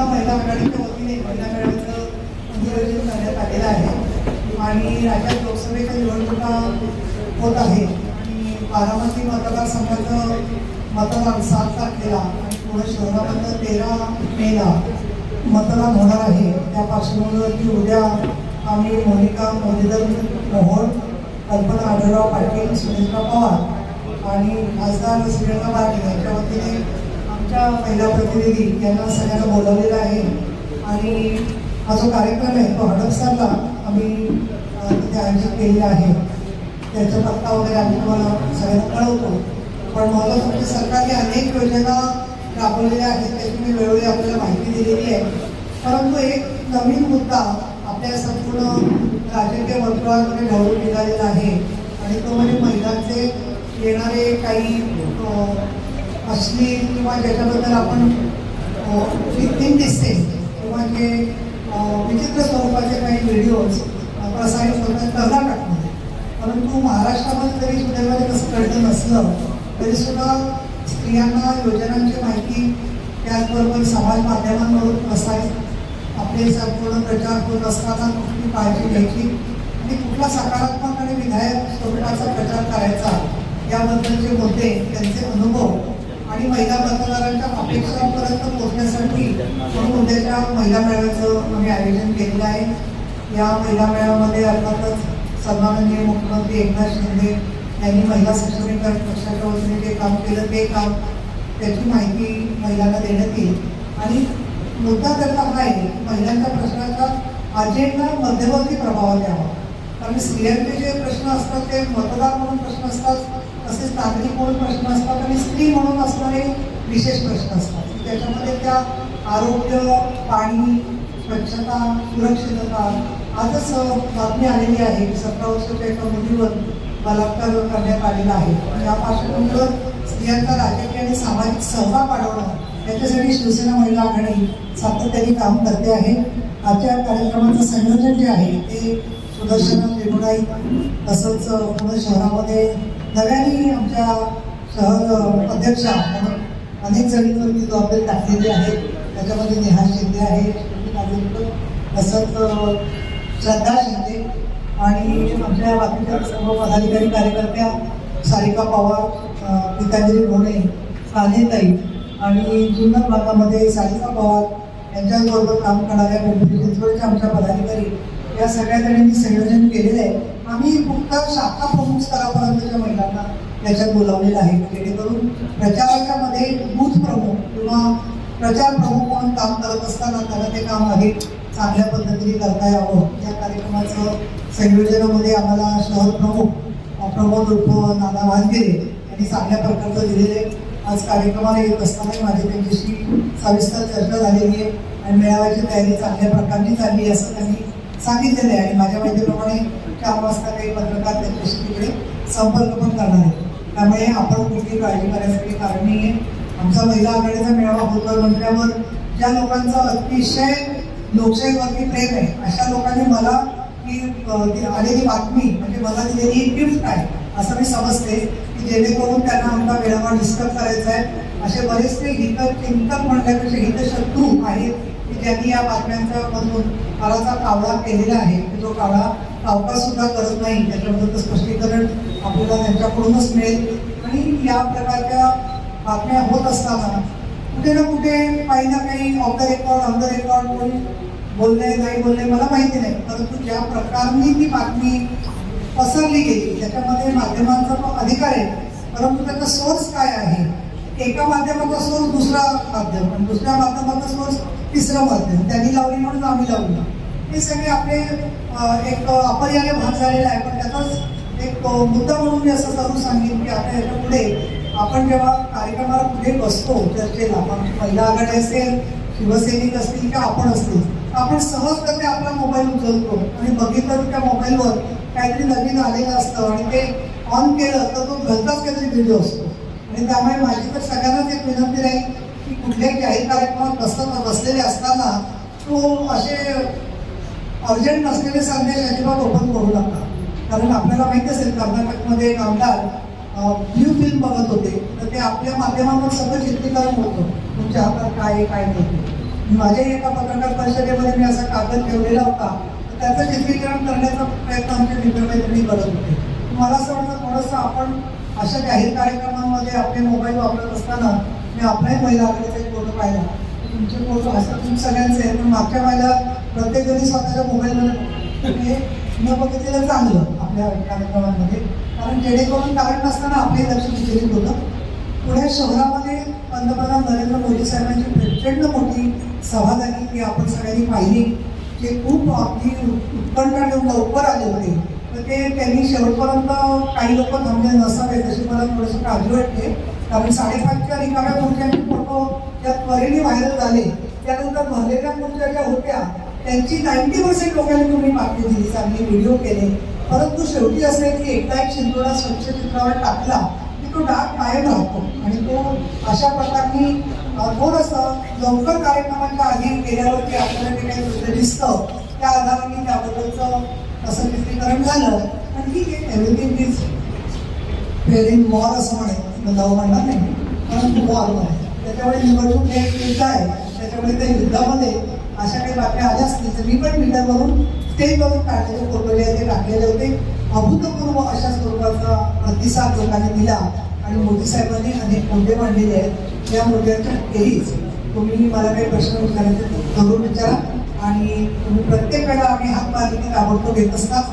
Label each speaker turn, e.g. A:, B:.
A: जनता महिला आघाडीच्या वतीने महिला मेळाव्याचं नियोजन करण्यात आलेलं आहे. आणि राज्यात लोकसभेच्या निवडणुका होत आहे आणि बारामती मतदारसंघाचं मतदान सात तारखेला आणि पुणे शहरामधलं तेरा मेला मतदान होणार आहे. त्या पार्श्वभूमीवरती उद्या आम्ही मोनिका मुरलीधर मोहन कल्पना आढळराव पाटील सुनीलराव पवार आणि खासदार श्रीरंगा पाटील यांच्या वतीने आमच्या महिला प्रतिनिधी यांना सगळ्यांना बोलावलेलं आहे. आणि हा जो कार्यक्रम आहे तो हडपसरला आम्ही तिथे आयोजित केलेला आहे. त्याचा पत्ता वगैरे आम्ही तुम्हाला सगळ्यांना कळवतो. पण मला म्हणजे सरकारने अनेक योजना राबवलेल्या आहेत त्याची मी वेळोवेळी आपल्याला माहिती दिलेली आहे. परंतु एक नवीन मुद्दा आपल्या संपूर्ण राजकीय वर्तुळामध्ये ढवळून निघालेला आहे. आणि तो म्हणजे महिलांचे येणारे काही अश्लील किंवा ज्याच्याबद्दल आपण फिफ्टीन दिसते किंवा जे विचित्र स्वरूपाचे काही व्हिडिओज प्रसारित होतात कर्नाटकमध्ये. परंतु महाराष्ट्रामध्ये जरी सुदैवाने तसं कळलं नसलं तरी सुद्धा स्त्रियांना योजनांची माहिती त्याचबरोबर समाज माध्यमांवरून प्रसारित आपले संपूर्ण प्रचार होत असताना कुठली काळजी घ्यायची? आणि कुठला सकारात्मक आणि विधायक स्वरूपाचा प्रचार करायचा? याबद्दलचे मुद्दे त्यांचे अनुभव आणि महिला मतदारांच्या अपेक्षांपर्यंत पोहोचण्यासाठी म्हणून उद्याच्या महिला मेळाव्याचं आम्ही आयोजन केलेलं आहे. या महिला मेळाव्यामध्ये अर्थातच सन्माननीय मुख्यमंत्री एकनाथ शिंदे यांनी महिला सक्षमीकरण पक्षाच्या वतीने जे काम केलं ते काम त्याची माहिती महिलांना देण्यात येईल. आणि मुद्दा त्याचा हा आहे की महिलांच्या प्रश्नाचा अजेंडा मध्यवर्ती प्रभावात यावा. कारण स्त्रियांचे जे प्रश्न असतात ते मतदार म्हणून प्रश्न असतात. तसेच नागरिक म्हणून प्रश्न असतात आणि स्त्री म्हणून असणारे विशेष प्रश्न असतात. त्याच्यामध्ये त्या आरोग्य पाणी स्वच्छता सुरक्षितता आजच बातमी आलेली आहे की सतरा वर्षाच्या एका मुलीवर बलात्कार करण्यात आलेला आहे. या पार्श्वभूमीवर स्त्रियांचा राजकीय आणि सामाजिक सहभाग वाढवणं याच्यासाठी शिवसेना महिला आघाडी सातत्याने काम करते आहे. आजच्या कार्यक्रमाचं संयोजन जे आहे ते सुदर्शना त्रिगुणाई तसंच पुणे शहरामध्ये नव्याने आमच्या सह अ, अध्यक्षा म्हणून अनेक जणींवरती जबाबदारी टाकलेली आहे त्याच्यामध्ये नेहा शिंदे आहे तसंच श्रद्धा शिंदे आणि आमच्या बाकीच्या सर्व पदाधिकारी कार्यकर्त्या सारिका पवार गीतांजली भोणे साधेताई आणि जुन्नर भागामध्ये सारिका पवार यांच्याबरोबर काम करणाऱ्या पिंपरी चिंचवडच्या आमच्या पदाधिकारी. या सगळ्या जणांनी संयोजन केलेलं आहे. आम्ही फक्त शाखा प्रमुख स्तरावर याच्यात बोलावलेलं आहे. जेणेकरून प्रचारकामध्ये बूथ प्रमुख किंवा प्रचार प्रमुख म्हणून काम करत असताना त्याला ते काम आहे. चांगल्या पद्धतीने करता यावं. या कार्यक्रमाचं संयोजनामध्ये आम्हाला शहर प्रमुख प्रमोद उर्फ नाना वानगिरे यांनी चांगल्या प्रकारचं दिलेले आहे. आज कार्यक्रमाला येत असतानाही माझी त्यांच्याशी सविस्तर चर्चा झालेली आहे आणि मेळाव्याची तयारी चांगल्या प्रकारे चालली आहे असं त्यांनी सांगितलेलं आहे. आणि माझ्या माहितीप्रमाणे चार वाजता काही पत्रकार त्यांच्याशी तिकडे संपर्क पण करणार आहे त्यामुळे आपण कुठली काळजी करण्यासाठी कारण नाही आहे आमचा महिला आघाडीचा मेळावा होतो म्हटल्यावर ज्या लोकांचं अतिशय लोकशाहीवरती प्रेम आहे अशा लोकांनी मला की ती आलेली बातमी म्हणजे मला दिलेली गिफ्ट आहे असं मी समजते की जेणेकरून त्यांना आमचा मेळावा डिस्कस करायचा आहे. असे बरेचसे हित चिंतक म्हणण्यापेक्षा हितशत्रू आहेत की ज्यांनी या बातम्यांचा मधून काळाचा कावळा केलेला आहे की जो कावळा कावका सुद्धा करत नाही त्याच्याबद्दल स्पष्टीकरण आपल्याला त्यांच्याकडूनच मिळेल. आणि या प्रकारच्या बातम्या होत असताना कुठे ना कुठे काही ना काही off the record on the record कोणी बोलले नाही बोलले मला माहिती नाही. परंतु ज्या प्रकारने ती बातमी पसरली गेली त्याच्यामध्ये माध्यमांचा तो अधिकार आहे. परंतु त्याचा सोर्स काय आहे? एका माध्यमाचा सोर्स दुसरा माध्यम आणि दुसऱ्या माध्यमाचा सोर्स तिसरं माध्यम. त्यांनी लावली म्हणून आम्ही लावलं. हे सगळे आपले एक अपर्याय भाग झालेला आहे. पण त्याचाच मुद्दा म्हणून मी असं चालू सांगेन की आपल्या याच्यापुढे आपण जेव्हा कार्यक्रमाला पुढे बसतो चर्चेला आपण महिला आघाडी असेल शिवसैनिक असतील किंवा आपण असतील आपण सहजपणे आपला मोबाईल उचलतो आणि बघितलं तर त्या मोबाईलवर काहीतरी नवीन आलेलं असतं आणि ते ऑन केलं तर तो घरचाच काहीतरी व्हिडिओ असतो. आणि त्यामुळे माझी तर सगळ्यांनाच एक विनंती राहील की कुठल्याही काही कार्यक्रमात बसताना बसलेले असताना तो असे अर्जंट नसलेले संदेश अजिबात ओपन करू नका. कारण आपल्याला माहिती असेल कर्नाटकमध्ये एक आमदार ब्ल्यू फिल्म बघत होते. तर ते आपल्या माध्यमावर सगळं चित्रीकरण होतं. तुमच्या हातात काय आहे काय नाही. माझ्याही एका पत्रकार परिषदेमध्ये मी असा कागद ठेवलेला होता. तर त्याचं चित्रीकरण करण्याचा प्रयत्न आमचे मित्रमैत्रिणी करत होते. मला असं वाटतं थोडंसं आपण अशा जाहीर कार्यक्रमांमध्ये आपले मोबाईल वापरत असताना मी आपल्याही महिला आघाडीचा एक फोटो पाहिला. तुमचे फोटो असं तुम सगळ्यांचे आहेत. पण मागच्या महिला प्रत्येक जणी स्वतःच्या मोबाईलमध्ये हे न बघितलेलं चांगलं. आपल्या कार्यक्रमांमध्ये. कारण जेणेकरून कारण नसताना आपले लक्ष विचलित होतं. पुणे शहरामध्ये पंतप्रधान नरेंद्र मोदी साहेबांची प्रचंड मोठी सभा झाली ती आपण सगळ्यांनी पाहिली. ते खूप अगदी उत्कंठा ठेवून लवकर आले होते. तर ते त्यांनी शेवटपर्यंत काही लोक थांबले नसावे तशी मला थोडंसं काळजी वाटते. कारण साडेपाचच्या रिकाम्या खुर्च्यांचे फोटो ज्या त्वरेने व्हायरल झाले त्यानंतर भरलेल्या खुर्च्या ज्या होत्या त्यांची नाईन्टी पर्सेंट लोकांनी तुम्ही मागणी दिली चांगली व्हिडिओ केले. परंतु शेवटी असं आहे की एकदा एक शिंदोडा स्वच्छ चित्रावर टाकला की तो डाग कायम राहतो. आणि तो अशा प्रकारने अं, थोडंसं लवकर कार्यक्रमाच्या आधी गेल्यावरती आपल्याला जे काही दिसतं त्या आधाराने त्याबद्दलचं असं चित्रीकरण झालं. आणि ठीक आहे एव्हरीथिंग इज फेअर वॉर असं म्हणे म्हणजे लव म्हणणार नाही. परंतु वॉर आहे. त्याच्यामुळे निवडणूक हे युद्ध आहे. त्याच्यामुळे त्या युद्धामध्ये अशा काही बातम्या आल्या असतील तर मी पण ट्विटरवरून स्टेजवरून काढलेले फोटो जे ते टाकलेले होते. अभूतपूर्व अशा स्वरूपाचा प्रतिसाद लोकांनी दिला आणि मोदी साहेबांनी अनेक मुद्दे मांडलेले आहेत. या मुद्द्यांच्या खेरीज तुम्ही मला काही प्रश्न विचारायचे तर जरूर विचारा. आणि तुम्ही प्रत्येक वेळा आम्ही हात मारले की ताबडतोब घेत असतात